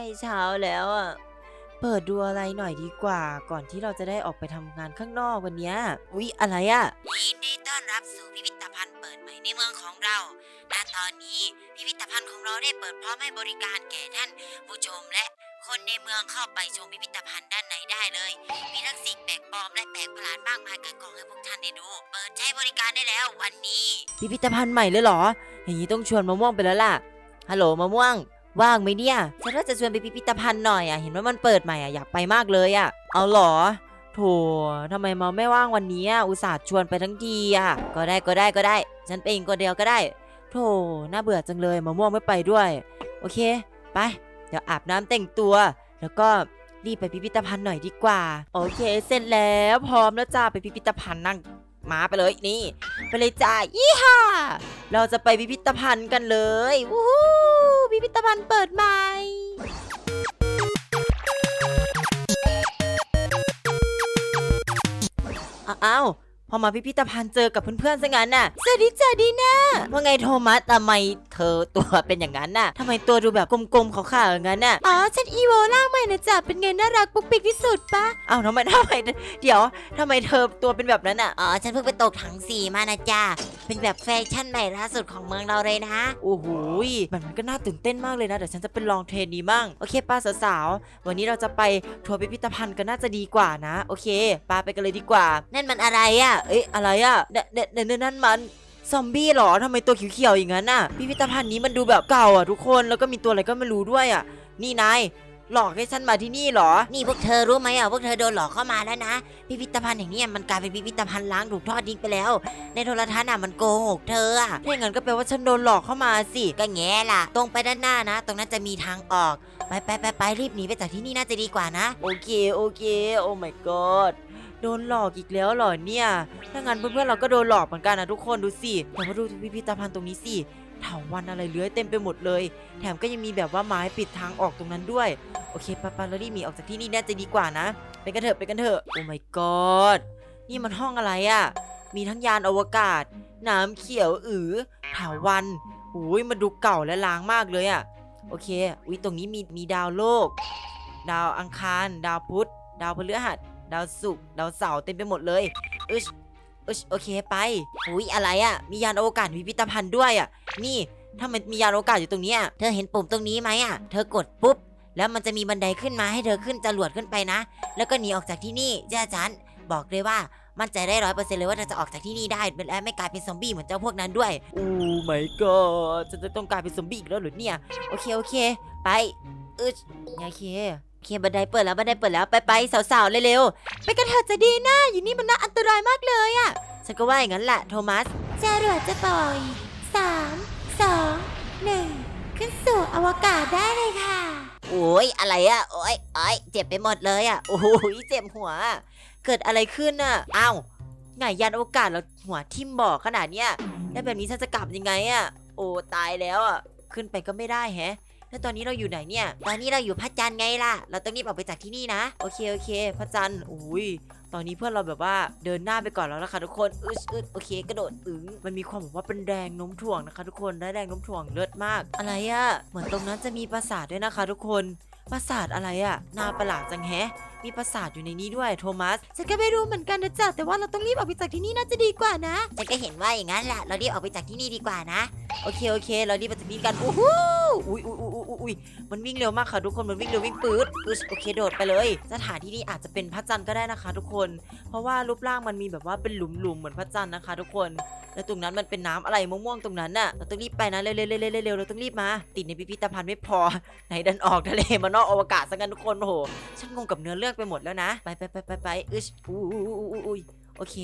ล้เช้าแล้วอะ เปิดดูอะไรหน่อยดีกว่า ก่อนที่เราจะได้ออกไปทำงานข้างนอกวันเนี้ยอุ๊ยอะไรอะ ยินดีต้อนรับสู่พิพิธภัณฑ์เปิดใหม่ในเมืองของเรา ณ ตอนนี้พิพิธภัณฑ์ของเราได้เปิดพร้อมให้บริการแก่ท่านผู้ชมและคนในเมืองเข้าไปชมพิพิธภัณฑ์ด้านในได้เลย มีทั้งสิ่งแปลกปลอมและแปลกประหลาดมากมายเกิดของให้พวกท่านได้ดู เปิดใช้บริการได้แล้ววันนี้ พิพิธภัณฑ์ใหม่เลยเหรอ อย่างนี้ต้องชวนมะม่วงไปแล้วล่ะ ฮัลโหลมะม่วง ว่างไหมเนี่ยฉันว่าจะชวนไปพิพิธภัณฑ์หน่อยอะ เห็นว่ามันเปิดใหม่อะอยากไปมากเลยอะ เอาหรอ โถทำไมมาไม่ว่างวันนี้อะ อุตส่าห์ชวนไปทั้งทีอะ ก็ได้ก็ได้ก็ได้ ฉันไปเองคนเดียวก็ได้ โถน่าเบื่อจังเลยมะม่วงไม่ไปด้วย โอเค ไป เดี๋ยวอาบน้ำแต่งตัว แล้วก็รีบไปพิพิธภัณฑ์หน่อยดีกว่า โอเค เสร็จแล้วพร้อมแล้วจ้าไปพิพิธภัณฑ์นั่งมาไปเลยนี่ ไปเลยจ้ายี่ห้าเราจะไปพิพิธภัณฑ์กันเลยวู้ พิพิธภัณฑ์เปิดใหม่ อ้าว พอมาพิพิธภัณฑ์เจอกับเพื่อนๆซะงั้นน่ะสวัสดีจ้าดีน่าว่าไงโทมัสทำไมเธอตัวเป็นอย่างนั้นน่ะทำไมตัวดูแบบกลมๆขาวๆอย่างนั้นน่ะอ๋อฉันอีโวล่างใหม่นะจ๊ะเป็นไงน่ารักปุ๊กปิ๊กที่สุดปะอ้าวทำไมทำไมเดี๋ยวทำไมเธอตัวเป็นแบบนั้นน่ะอ๋อฉันเพิ่งไปตกถังสีมานะจ๊ะเป็นแบบแฟชั่นใหม่ล่าสุดของเมืองเราเลยนะโอ้โหยแบบมันก็น่าตื่นเต้นมากเลยนะเดี๋ยวฉันจะเป็นลองเทรนนี้มั่งโอเคป้าสาวๆวันนี้เราจะไปทัวร์พิพิธภัณฑ์กันน่าจะดีกว่านะ โอเคป้าไปกันเลยดีกว่า นั่นมันอะไรอะเอ๊ะอะไรอะเนเนเนเนนั่นมันซอมบี้เหรอทำไมตัวเขียวๆอย่างนั้นน่ะ พิพิธภัณฑ์นี้มันดูแบบเก่าอะทุกคน แล้วก็มีตัวอะไรก็ไม่รู้ด้วยอะ นี่นายหลอกให้ฉันมาที่นี่เหรอ นี่พวกเธอรู้ไหมอะพวกเธอโดนหลอกเข้ามาแล้วนะ พิพิธภัณฑ์แห่งนี้มันกลายเป็นพิพิธภัณฑ์ล้างถูกทอดทิ้งไปแล้ว ในโทรทัศน์อะมันโกหกเธออะถ้าอย่างนั้นก็แปลว่าฉันโดนหลอกเข้ามาสิ ก็แง่ล่ะ ตรงไปด้านหน้านะ ตรงนั้นจะมีทางออก ไปไปไปไปรีบหนีไปจากที่นี่น่าจะดีกว่านะ โอเคโอเค โอ้ my god โดนหลอกอีกแล้วเหรอเนี่ย ถ้างั้นเพื่อนๆเราก็โดนหลอกเหมือนกันนะทุกคนดูสิแต่มาดูพิพิธภัณฑ์ตรงนี้สิเถาวันอะไรเลื้อยเต็มไปหมดเลย แถมก็ยังมีแบบว่าไม้ปิดทางออกตรงนั้นด้วย โอเคปะปะเรารีบหนีออกจากที่นี่น่าจะดีกว่านะ ไปกันเถอะไปกันเถอะ โอ้ my god นี่มันห้องอะไรอะ่ะ มีทั้งยานอวกาศ น้ำเขียวอือเถาวันโอ้ยมันดูเก่าและล้างมากเลยอะ่ะ โอเค อุ้ยตรงนี้มีมีดาวโลก ดาวอังคาร ดาวพุธ ดาวพฤหัส ดาวศุกร์ดาวเสาร์เต็มไปหมดเลยอึชอึชโอเคไปอุ้ยอะไรอะ่ะมียานอวกาศพิพิธภัณฑ์ด้วยอะ่ะนี่ถ้ามันมียานอวกาศอยู่ตรงเนี้ยเธอเห็นปุ่มตรงนี้ไหมอะ เธอกดปุ๊บ แล้วมันจะมีบันไดขึ้นมาให้เธอขึ้นจรวดขึ้นไปนะ แล้วก็หนีออกจากที่นี่เจ้าฉันบอกเลยว่ามั่นใจได้ร้อยเปอร์เซ็นต์เลยว่าเธอจะออกจากที่นี่ได้และไม่กลายเป็นซอมบี้เหมือนเจ้าพวกนั้นด้วยโอ้ my god ฉันจะต้องกลายเป็นซอมบี้อีกแล้วเหรือเนี่ย โอเคโอเค ไปอึชโอเค โอเคบันไดเปิดแล้วบันไดเปิดแล้วไปไปสาวๆเร็วๆไปกันเถอะจะดีนะอยู่นี่มันน่าอันตรายมากเลยอะฉันก็ว่าอย่างนั้นแหละโทมัสจรวดจะปล่อยสามสองหนึ่งขึ้นสู่อวกาศได้เลยค่ะ โอ้ยอะไรอะโอ้ยโอ้ยเจ็บไปหมดเลยอะโอ้โหเจ็บหัว เกิดอะไรขึ้นน่ะอ้าวไงยานอวกาศแล้วหัวทิ่มบอกขนาดเนี้ยแล้วแบบนี้ฉันจะกลับยังไงอะโอ้ตายแล้วอะขึ้นไปก็ไม่ได้แฮะ แล้วตอนนี้เราอยู่ไหนเนี่ย ตอนนี้เราอยู่พระจันทร์ไงล่ะ เราต้องรีบออกไปจากที่นี่นะ โอเคโอเค พระจันทร์อุ้ยตอนนี้เพื่อนเราแบบว่าเดินหน้าไปก่อนแล้วนะคะทุกคนอึดอึดโอเค กระโดดอึงมันมีความแบบว่าเป็นแรงโน้มถ่วงนะคะ ทุกคนและแรงโน้มถ่วงเลิศมาก อะไรอะเหมือนตรงนั้นจะมีปราสาทด้วยนะคะ ทุกคนปราสาทอะไรอะน่าประหลาดจังแฮะมีปราสาทอยู่ในนี้ด้วยโทมัสฉันก็ไม่รู้เหมือนกันนะจ๊ะแต่ว่าเราต้องรีบออกไปจากที่นี่น่าจะดีกว่านะฉันก็เห็นว่าอย่างนั้นแหละเรารีบออกไปจากที่นี่ดีกว่านะ โอเคโอเค เรารีบไปจากนี้กันโอ้โห อุ้ยอุ้ยอุ้ยอุ้ยอุ้ยมันวิ่งเร็วมากค่ะทุกคน มันวิ่งเร็ววิ่งปื๊ดอึชโอเคโดดไปเลย สถานที่นี้อาจจะเป็นพระจันทร์ก็ได้นะคะ ทุกคน เพราะว่ารูปร่างมันมีแบบว่าเป็นหลุมๆเหมือนพระจันทร์นะคะ ทุกคนแล้วตรงนั้นมันเป็นน้ำอะไรม่วงๆตรงนั้นน่ะ เราต้องรีบไปนะเร็วๆเร็วๆเร็วๆเราต้องรีบมา ติดในพิพิธภัณฑ์ไม่พอ ไหนดันออกทะเลมานอกอวกาศซะงั้นทุกคนโอ้โหฉันงงกับเนื้อเรื่องไปหมดแล้วนะ ไปไปไปไปไปอึชอุ้ยอุ้ยอุ้ยอุ้ยโอเค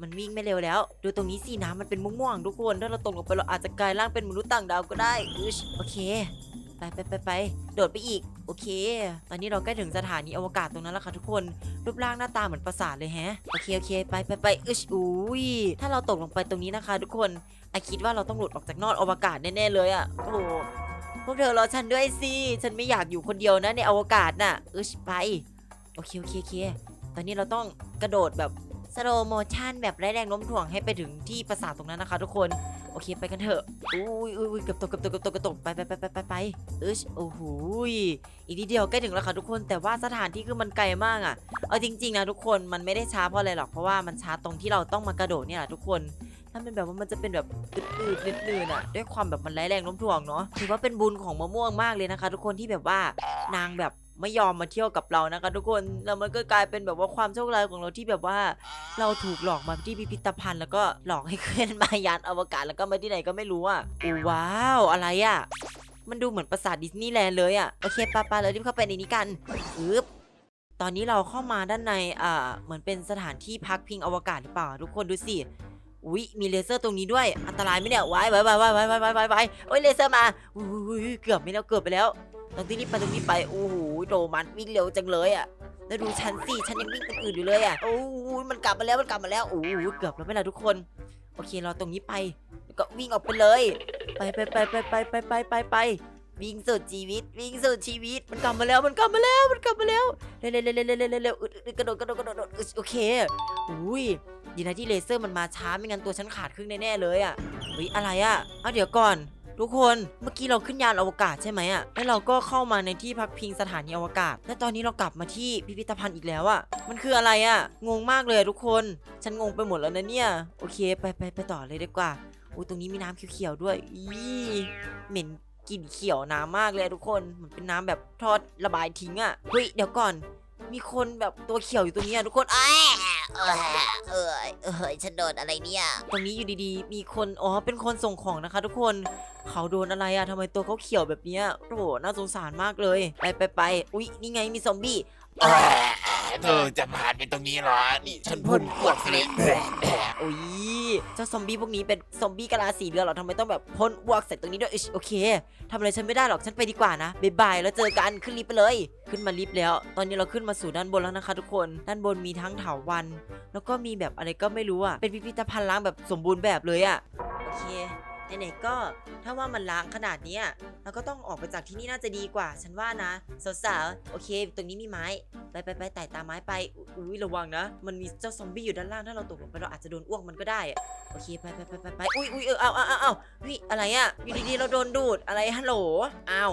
มันวิ่งไม่เร็วแล้ว ดูตรงนี้สิน้ำมันเป็นม่วงๆทุกคน ถ้าเราตกลงไปเราอาจจะกลายร่างเป็นมนุษย์ต่างดาวก็ได้อึชโอเค ไปไปไปไปโดดไปอีก โอเค ตอนนี้เราใกล้ถึงสถานีอวกาศตรงนั้นแล้วค่ะทุกคน รูปร่างหน้าตาเหมือนปราสาทเลยแฮะ โอเคโอเค ไปไปไปอึชอุ้ย ถ้าเราตกลงไปตรงนี้นะคะ ทุกคนไอคิดว่าเราต้องหลุดออกจากนอกอวกาศแน่ๆเลยอะ่ะโอ้พวกเธอรอฉันด้วยสิ ฉันไม่อยากอยู่คนเดียวนะในอวกาศน่ะอึชไป โอเคโอเคโอเค ตอนนี้เราต้องกระโดดแบบ สโลโมชันแบบไร้แรงโน้มถ่วงให้ไปถึงที่ปราสาทตรงนั้นนะคะ ทุกคน โอเคไปกันเถอะอุ้ยอุ้ยเกือบตกเกือบตกเกือบตกเกือบตกไปไปไปไปไปไปเอยโอ้โหอีกนิดเดียวใกล้ถึงแล้วค่ะทุกคน แต่ว่าสถานที่คือมันไกลมากอะ เอาจริงๆนะทุกคนมันไม่ได้ช้าเพราะอะไรหรอกเพราะว่ามันช้าตรงที่เราต้องมากระโดดเนี่ยแหละทุกคนถ้าเป็นแบบว่ามันจะเป็นแบบอืดๆนืดๆอะ ด้วยความแบบมันไร้แรงโน้มถ่วงเนาะถือว่าเป็นบุญของมะม่วงมากเลยนะคะ ทุกคนที่แบบว่านางแบบ ไม่ยอมมาเที่ยวกับเรานะคะทุกคนแล้วมันก็กลายเป็นแบบว่าความโชคร้ายของเราที่แบบว่า เราถูกหลอกมาที่พิพิธภัณฑ์แล้วก็หลอกให้ขึ้นมายานอวกาศแล้วก็มาที่ไหนก็ไม่รู้อะโอ้ว้าวอะไรอะ มันดูเหมือนปราสาทดิสนีย์แลนด์เลยอะโอเคปาปาเรารีบเข้าไปในนี้กันอึ๊บตอนนี้เราเข้ามาด้านในอ่าเหมือนเป็นสถานที่พักพิงอวกาศหรือเปล่า ทุกคนดูสิอุ๊ยมีเลเซอร์ตรงนี้ด้วย อันตรายไหมเนี่ยไว้ไว้ไว้ไว้ไว้ไว้ไว้ไว้ไว้โอ้ยเลเซอร์มาอุ้ยเกือบไม่แล้วเกือบไปแล้ว ต้องที่รีบไปตรงนี้ไปโอ้โหโดมันวิ่งเร็วจังเลยอะแล้วดูฉันสิฉันยังวิ่งเป็นอื่นอยู่เลยอะโอ้ยมันกลับมาแล้วมันกลับมาแล้วโอ้โหเกือบแล้วไม่ละทุกคนโอเคเราตรงนี้ไปแล้วก็วิ่งออกไปเลย ไปไปไปไปไปไปไปไปไปวิ่งสุดชีวิตวิ่งสุดชีวิตมันกลับมาแล้วมันกลับมาแล้วมันกลับมาแล้วเร็วเร็วเร็วเร็วเร็วเร็วเร็วอึดอึดกระโดดกระโดดกระโดดกระโดดอึดโอเคอุ้ยดีนะที่เลเซอร์มันมาช้าไม่งั้นตัวฉันขาดครึ่งแน่ๆเลยอะเฮ้ยอะไรอะเอาเดี๋ยวก่อน ทุกคนเมื่อกี้เราขึ้นยานอวกาศใช่ไหมอะแล้วเราก็เข้ามาในที่พักพิงสถานีอวกาศ และตอนนี้เรากลับมาที่พิพิธภัณฑ์อีกแล้วอะมันคืออะไรอะงงมากเลยทุกคน ฉันงงไปหมดแล้วนะเนี่ย โอเค ไปไปไปต่อเลยดีกว่าอุ้ตรงนี้มีน้ำเขียวๆด้วยอีเหม็นกลิ่นเขียวน้ำมากเลยทุกคนมือนเป็นน้ำแบบทอดระบายทิ้งอะเฮ้ยเดี๋ยวก่อน มีคนแบบตัวเขียวอยู่ตรงนี้อะทุกคนอ้า เออเออเออฉันโดนอะไรเนี่ยตรงนี้อยู่ดีๆ มีคนอ๋อเป็นคนส่งของนะคะ ทุกคนเขาโดนอะไรอะทำไมตัวเขาเขียวแบบเนี้ยโอ้โหน่าสงสารมากเลย ไปไปไปอุ๊ยนี่ไงมีซอมบี้ เออเธอจะผ่านไปตรงนี้เหรอ นี่ฉันพ่นอ้วกเลยอุ๊ยเจ้าซอมบี้พวกนี้เป็นซอมบี้กะลาสีเรือเหรอทำไมต้องแบบพ่นอ้วกใส่ตรงนี้ด้วยอิ๊ชโอเคทำอะไรฉันไม่ได้หรอกฉันไปดีกว่านะบ๊ายบายแล้วเจอกันขึ้นลิฟต์ไปเลย ขึ้นมาลิฟต์แล้ว ตอนนี้เราขึ้นมาสู่ด้านบนแล้วนะคะ ทุกคนด้านบนมีทั้งเถาวัน แล้วก็มีแบบอะไรก็ไม่รู้อะเป็นพิพิธภัณฑ์ล้างแบบสมบูรณ์แบบเลยอะโอเค ไหนๆก็ถ้าว่ามันล้างขนาดนี้เราก็ต้องออกไปจากที่นี่น่าจะดีกว่า ฉันว่านะสาวๆโอเค ตรงนี้มีไม้ ไปไปไปไต่ตามไม้ไปอุ้ยระวังนะ มันมีเจ้าซอมบี้อยู่ด้านล่างถ้าเราตกลงไปเราอาจจะโดนอ้วกมันก็ได้อะโอเคไปไปไปไปไปอุ้ยอุ้ยเออเอาเอาเอาเอาเฮ้ยอะไรอะอยู่ดีๆเราโดนดูดอะไรฮัลโหลอ้าว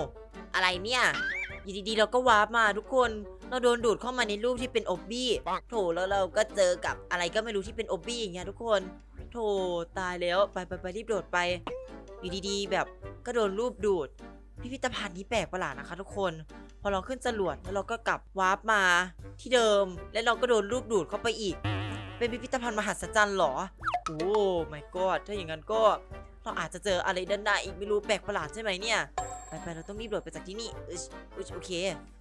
อะไรเนี่ยอยู่ดีๆเราก็วาร์ปมาทุกคนเราโดนดูดเข้ามาในรูปที่เป็นอบบี้โถแล้วเราก็เจอกับอะไรก็ไม่รู้ที่เป็นอบบี้อย่างเงี้ยทุกคน โถตายแล้วไปไปไปรีบโดดไป อยู่ดีๆ แบบก็โดนรูปดูด พิพิธภัณฑ์นี้แปลกประหลาดนะคะทุกคน พอเราขึ้นจรวดแล้วเราก็กลับวาร์ปมาที่เดิม และเราก็โดนรูปดูดเข้าไปอีก เป็นพิพิธภัณฑ์มหัศจรรย์หรอ โอ้ my god ถ้าอย่างนั้นก็เราอาจจะเจออะไรด้านหน้าอีกไม่รู้แปลกประหลาดใช่ไหมเนี่ย ไปไปเราต้องรีบโดดไปจากที่นี่อึชอึชโอเค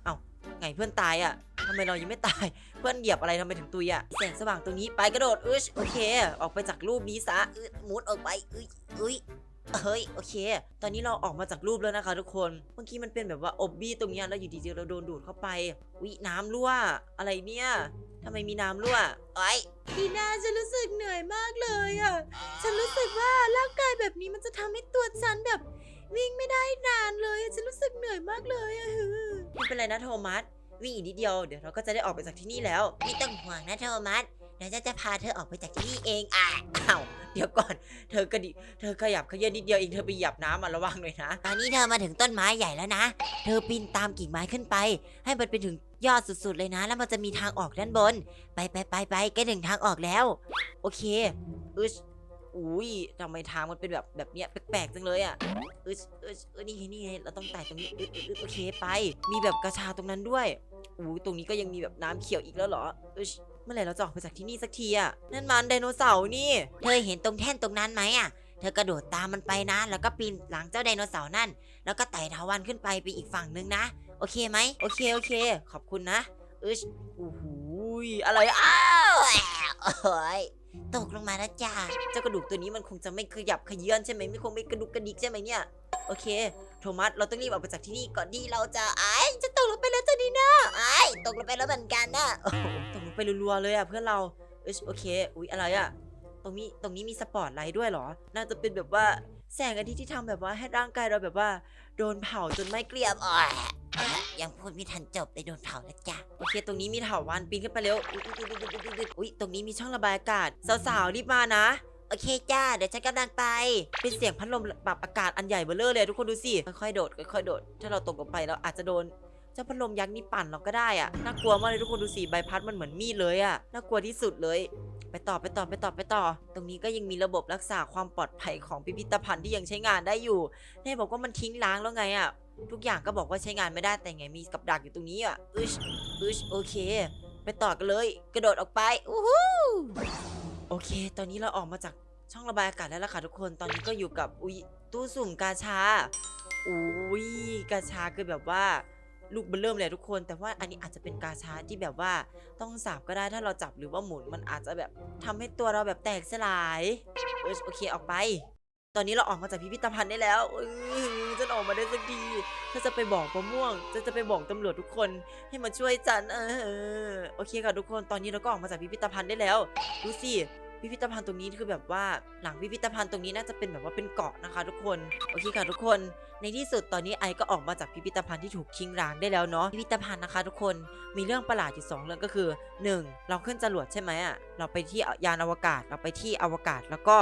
เอ้าไงเพื่อนตายอะ ทำไมเรายังไม่ตาย เพื่อนเหยียบอะไรทำไมถึงตุยอะแสงสว่างตรงนี้ไปกระโดดอึชโอเค ออกไปจากรูปนี้ซะอึดมุดออกไปอึยอึยเฮ้ยโอเค ตอนนี้เราออกมาจากรูปแล้วนะคะทุกคน เมื่อกี้มันเป็นแบบว่าอบบี้ตรงเนี้ยแล้วอยู่ดีๆเราโดนดูดเข้าไปวิน้ำรั่ว อะไรเนี่ยทำไมมีน้ำรั่วไอ้ยดีน่าฉันรู้สึกเหนื่อยมากเลยอะ ฉันรู้สึกว่าร่างกายแบบนี้มันจะทำให้ตัวฉันแบบ วิ่งไม่ได้นานเลยอะฉันรู้สึกเหนื่อยมากเลยอะฮือไม่เป็นไรนะโทมัส วิ่งอีกนิดเดียวเดี๋ยวเราก็จะได้ออกไปจากที่นี่แล้ว ไม่ต้องห่วงนะโทมัสเดี๋ยวฉันจะพาเธอออกไปจากที่นี่เองอะอ้าวเดี๋ยวก่อน เธอกระดิเธอขยับขยื่นนิดเดียวเองเธอไปเหยียบน้ำมาระวังหน่อยนะตอนนี้เธอมาถึงต้นไม้ใหญ่แล้วนะ เธอปีนตามกิ่งไม้ขึ้นไป ให้มันไปถึงยอดสุดๆเลยนะ แล้วมันจะมีทางออกด้านบน ไปไปไปไปใกถึงทางออกแล้ว โอเคอึชอุ้ยทำไมทางมันเป็นแบบแบบเนี้ยแปลกๆจังเลยอะอึชอึชเออนี่นี่เราต้องไต่ตรงนี้อึชอึชอึชโอเคไป มีแบบกระชาตรงนั้นด้วย อุ้ยตรงนี้ก็ยังมีแบบน้ำเขียวอีกแล้วเหรอเมื่อไหร่เราจะออกไปจากที่นี่สักทีอะนั่นมันไดโนเสาร์นี่เธอเห็นตรงแท่นตรงนั้นไหมอะเธอกระโดดตามมันไปนะ แล้วก็ปีนหลังเจ้าไดโนเสาร์นั่น แล้วก็ไต่เถาวันขึ้นไปไปอีกฝั่งนึงนะ โอเคไหมโอเคโอเค ขอบคุณนะอึชโอ้โหยอะไรอ้าวโอ้ย ตกลงมาแล้วจ้าเจ้ากระดูกตัวนี้มันคงจะไม่ขยับขยื่นใช่ไหมไม่คงไม่กระดุกกระดิกใช่ไหมเนี่ย โอเค โทมัสเราต้องรีบออกไปจากที่นี่ก่อนที่เราจะไอ้ายจะตกลงไปแล้วจ้ะดีนะไอ้ยตกลงไปแล้วเหมือนกันนะโอ้โหตกลงไปรัวๆเลยอะเพื่อนเราเอยโอเค อุ๊ยอะไรอะ ตรงนี้ตรงนี้มีสปอตไลท์ด้วยเหรอ น่าจะเป็นแบบว่า แสงอาทิตย์ที่ทำแบบว่าให้ร่างกายเราแบบว่า โดนเผาจนไม่เกลียบโอ้ยยังพูดไม่ทันจบเลยโดนเผาแล้วจ้าโอเค ตรงนี้มีเถาวันปีนขึ้นไปเร็วอุ๊ยอุ๊ยอุ๊ยอุ๊ยอุ๊ยอุ๊ยอุ๊ยตรงนี้มีช่องระบายอากาศสาวๆรีบมานะโอเคจ้า เดี๋ยวฉันกำลังไป เป็นเสียงพัดลมปรับอากาศอันใหญ่เบ้อเร่อเลยทุกคนดูสิ ค่อยๆโดด ค่อยๆโดด ถ้าเราตกลงไปแล้วอาจจะโดนเจ้าพัดลมยักษ์นี่ปั่นเราก็ได้อะน่ากลัวมากเลยทุกคนดูสิใบพัดมันเหมือนมีดเลยอะน่ากลัวที่สุดเลย ไปต่อไปต่อไปต่อไปต่อ ตรงนี้ก็ยังมีระบบรักษาความปลอดภัยของพิพิธภัณฑ์ที่ยังใช้งานได้อยู่แน่บอกว่ามันทิ้งล้างแล้วไงอะทุกอย่างก็บอกว่าใช้งานไม่ได้แต่ไงมีกับดักอยู่ตรงนี้อะอึชอึชโอเค ไปต่อกันเลย กระโดดออกไปอู้หูโอเค ตอนนี้เราออกมาจากช่องระบายอากาศแล้วล่ะค่ะทุกคนตอนนี้ก็อยู่กับอุ้ยตู้สุ่มกาชาอุ้ยกาชาคือแบบว่า ลูกเบลเริ่มเลยทุกคน แต่ว่าอันนี้อาจจะเป็นกาชาที่แบบว่าต้องสับก็ได้ถ้าเราจับหรือว่าหมุนมันอาจจะแบบทำให้ตัวเราแบบแตกสลายเออโอเคออกไป ตอนนี้เราออกมาจากพิพิธภัณฑ์ได้แล้วเออจะออกมาได้สักทีถ้าจะไปบอกมะม่วงจะจะไปบอกตำรวจทุกคนให้มาช่วยจันเออโอเคค่ะทุกคนตอนนี้เราก็ออกมาจากพิพิธภัณฑ์ได้แล้วดูสิ พิพิธภัณฑ์ตรงนี้คือแบบว่าหลังพิพิธภัณฑ์ตรงนี้น่าจะเป็นแบบว่าเป็นเกาะนะคะ ทุกคนโอเคค่ะทุกคนในที่สุดตอนนี้ไอก็ออกมาจากพิพิธภัณฑ์ที่ถูกทิ้งร้างได้แล้วเนาะพิพิธภัณฑ์นะคะ ทุกคนมีเรื่องประหลาดอยู่สองเรื่องก็คือ 1. เราขึ้นจรวดใช่ไหมอะเราไปที่ยานอวกาศเราไปที่อวกาศแล้วก็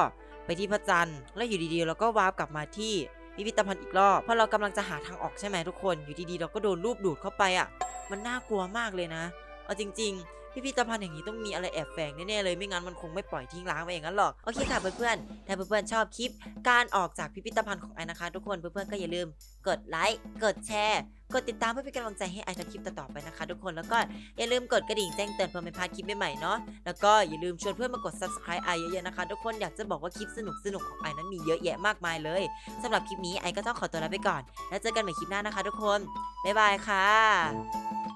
ไปที่พระจันทร์แล้วอยู่ดีๆ เราก็วาร์ปกลับมาที่พิพิธภัณฑ์อีกรอบเพราะเรากำลังจะหาทางออกใช่ไหมทุกคนอยู่ดีๆ เราก็โดนรูปดูดเข้าไปอะมันน่ากลัวมากเลยนะเอาจริง ๆ พิพิธภัณฑ์อย่างนี้ต้องมีอะไรแอบแฝงแน่ๆเลยไม่งั้นมันคงไม่ปล่อยทิ้งร้างไปอย่างนั้นหรอกโอเคค่ะเพื่อนๆถ้าเพื่อนๆชอบคลิป การออกจากพิพิธภัณฑ์ของไอนะคะ ทุกคนเพื่อนๆก็อย่าลืม กดไลค์กดแชร์กดติดตามเพื่อเป็นกำลังใจให้ไอทำคลิปต่อๆไปนะคะ ทุกคนแล้วก็อย่าลืมกดกระดิ่งแจ้งเตือนเพื่อไม่พลาดคลิปใหม่ๆเนาะแล้วก็อย่าลืมชวนเพื่อนมากด subscribe ไอเยอะๆนะคะ ทุกคนอยากจะบอกว่าคลิปสนุกๆของไอนั้นมีเยอะแยะมากมายเลยสำหรับคลิปนี้ไอก็ต้องขอตัวลาไปก่อน แล้วเจอกันใหม่คลิปหน้านะคะ ทุกคนบ๊ายบายค่ะ